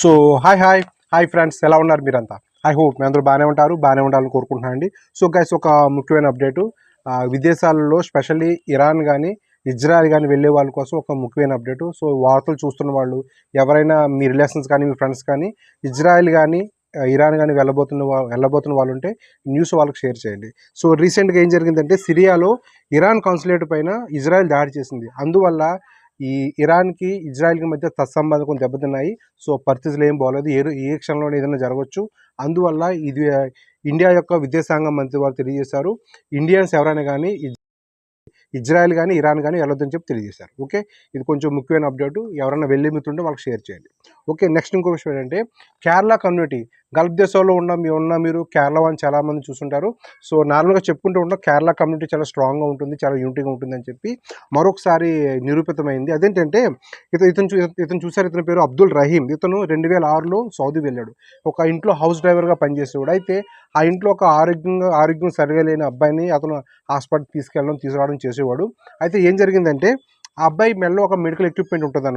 So hi hi. Hi friends ఎలా ఉన్నారు మీరంతా? ఐ హోప్ మీ అందరూ బాగానే ఉంటారు బాగానే ఉండాలని కోరుకుంటున్నాను అండి సో గైస్ ఒక ముఖ్యమైన అప్డేటు. విదేశాలలో స్పెషల్లీ ఇరాన్ కానీ ఇజ్రాయెల్ కానీ వెళ్ళే వాళ్ళ కోసం ఒక ముఖ్యమైన అప్డేటు. సో వార్తలు చూస్తున్న వాళ్ళు ఎవరైనా మీ రిలేషన్స్ కానీ మీ ఫ్రెండ్స్ కానీ ఇజ్రాయెల్ కానీ ఇరాన్ కానీ వెళ్ళబోతున్న వెళ్ళబోతున్న వాళ్ళు ఉంటే న్యూస్ వాళ్ళకి షేర్ చేయండి. సో రీసెంట్గా ఏం జరిగిందంటే సిరియాలో ఇరాన్ కాన్సులేట్ పైన ఇజ్రాయెల్ దాడి చేసింది. అందువల్ల ఈ ఇరాన్కి ఇజ్రాయెల్కి మధ్య తత్సంబంధం కొంచెం దెబ్బతిన్నాయి. సో పరిస్థితులు ఏం బాగోలేదు. ఏ ఏ క్షణంలోనే ఏదైనా జరగవచ్చు అందువల్ల ఇది ఇండియా యొక్క విదేశాంగ మంత్రి వారు తెలియజేశారు. ఇండియన్స్ ఎవరైనా కానీ ఇజ్రాయెల్ కానీ ఇరాన్ కానీ వెళ్ళొద్దని చెప్పి తెలియజేశారు. ఓకే? ఇది కొంచెం ముఖ్యమైన అప్డేట్. ఎవరైనా వెళ్ళే మిత్రుంటే వాళ్ళకి షేర్ చేయండి. ఓకే? నెక్స్ట్ ఇంకో విషయం ఏంటంటే కేరళ కమ్యూనిటీ. గల్ఫ్ దేశంలో ఉన్న మీ ఉన్న మీరు కేరళ అని చాలామంది చూస్తుంటారు సో నార్మల్గా చెప్పుకుంటూ ఉంటాం కేరళ కమ్యూనిటీ చాలా స్ట్రాంగ్గా ఉంటుంది చాలా యూనిటీగా ఉంటుందని చెప్పి మరొకసారి నిరూపితమైంది. అదేంటంటే ఇతను ఇతను ఇతను చూసారు ఇతని పేరు అబ్దుల్ రహీం. ఇతను రెండు వేల ఆరులో సౌదీ వెళ్ళాడు. ఒక ఇంట్లో హౌస్ డ్రైవర్గా పనిచేసేవాడు. అయితే ఆ ఇంట్లో ఒక ఆరోగ్యంగా ఆరోగ్యం సరిగా లేని అబ్బాయిని అతను హాస్పిటల్ తీసుకెళ్ళడం తీసుకురావడం చేసేవాడు. అయితే ఏం జరిగిందంటే ఆ అబ్బాయి మెల్లో ఒక మెడికల్ ఎక్విప్మెంట్ ఉంటుంది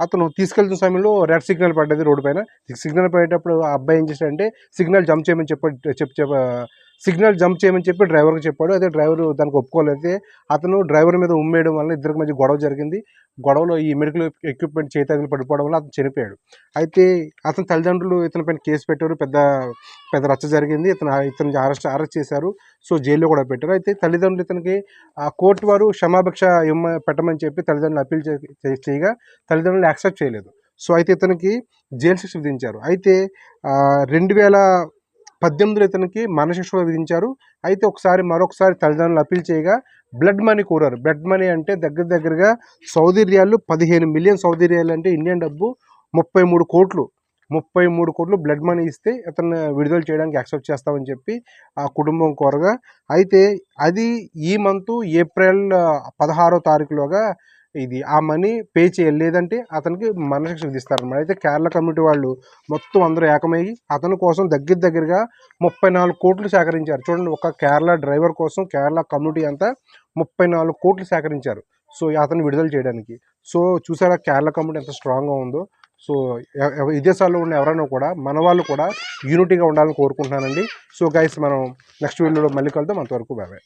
అతను తీసుకెళ్తున్న సమయంలో రెడ్ సిగ్నల్ పడ్డది రోడ్డు పైన. సిగ్నల్ పడేటప్పుడు ఆ అబ్బాయి ఏం చేశాడంటే సిగ్నల్ జంప్ చేయమని చెప్పి చెప్ చెప్ప సిగ్నల్ జంప్ చేయమని చెప్పి డ్రైవర్కి చెప్పాడు. అదే డ్రైవర్ దానికి ఒప్పుకోలేదు అతను డ్రైవర్ మీద ఉమ్మేయడం వల్ల ఇద్దరికి మధ్య గొడవ జరిగింది. గొడవలో ఈ మెడికల్ ఎక్విప్మెంట్ చేయి పడిపోవడం వల్ల అతను చనిపోయాడు. అయితే అతని తల్లిదండ్రులు ఇతని పైన కేసు పెట్టారు. పెద్ద పెద్ద రచ్చ జరిగింది. ఇతను ఇతను అరెస్ట్ అరెస్ట్ చేశారు. సో జైల్లో కూడా పెట్టారు. అయితే తల్లిదండ్రులు ఇతనికి ఆ కోర్టు వారు క్షమాభిక్ష ఇమ్మ పెట్టమని చెప్పి తల్లిదండ్రులు అప్పీల్ చేయగా తల్లిదండ్రులు యాక్సెప్ట్ చేయలేదు. సో అయితే ఇతనికి జైలు శిక్ష విధించారు. అయితే రెండు వేల పద్దెనిమిదిలో ఇతనికి మనశిక్ష విధించారు. అయితే ఒకసారి మరొకసారి తల్లిదండ్రులు అప్పీల్ చేయగా బ్లడ్ మనీ కోరారు. బ్లడ్ మనీ అంటే దగ్గర దగ్గరగా సౌదీ రియాలు పదిహేను మిలియన్ సౌదీ రియాలు అంటే ఇండియన్ డబ్బు ముప్పై మూడు కోట్లు. ముప్పై మూడు కోట్లు బ్లడ్ మనీ ఇస్తే అతను విడుదల చేయడానికి యాక్సెప్ట్ చేస్తామని చెప్పి ఆ కుటుంబం కోరగా. అయితే అది ఈ మంత్ ఏప్రిల్ పదహారో తారీఖులోగా ఇది ఆ మనీ పే చేయాలి. లేదంటే అతనికి మరణశిక్ష విధిస్తారన్నమాట. అయితే కేరళ కమిటీ వాళ్ళు మొత్తం అందరూ ఏకమయ్యి అతని కోసం దగ్గర దగ్గరగా ముప్పై నాలుగు కోట్లు సేకరించారు. చూడండి ఒక కేరళ డ్రైవర్ కోసం కేరళ కమ్యూనిటీ అంతా ముప్పై నాలుగు కోట్లు సేకరించారు. సో అతను విడుదల చేయడానికి. సో చూసారా కేరళ కమిటీ ఎంత స్ట్రాంగ్గా ఉందో. సో విదేశాల్లో ఉన్న ఎవరైనా కూడా మన వాళ్ళు కూడా యూనిటీగా ఉండాలని కోరుకుంటున్నానండి. సో గైస్ మనం నెక్స్ట్ వీడియోలో మళ్ళీ కలుద్దాం. అంతవరకు బాబాయ్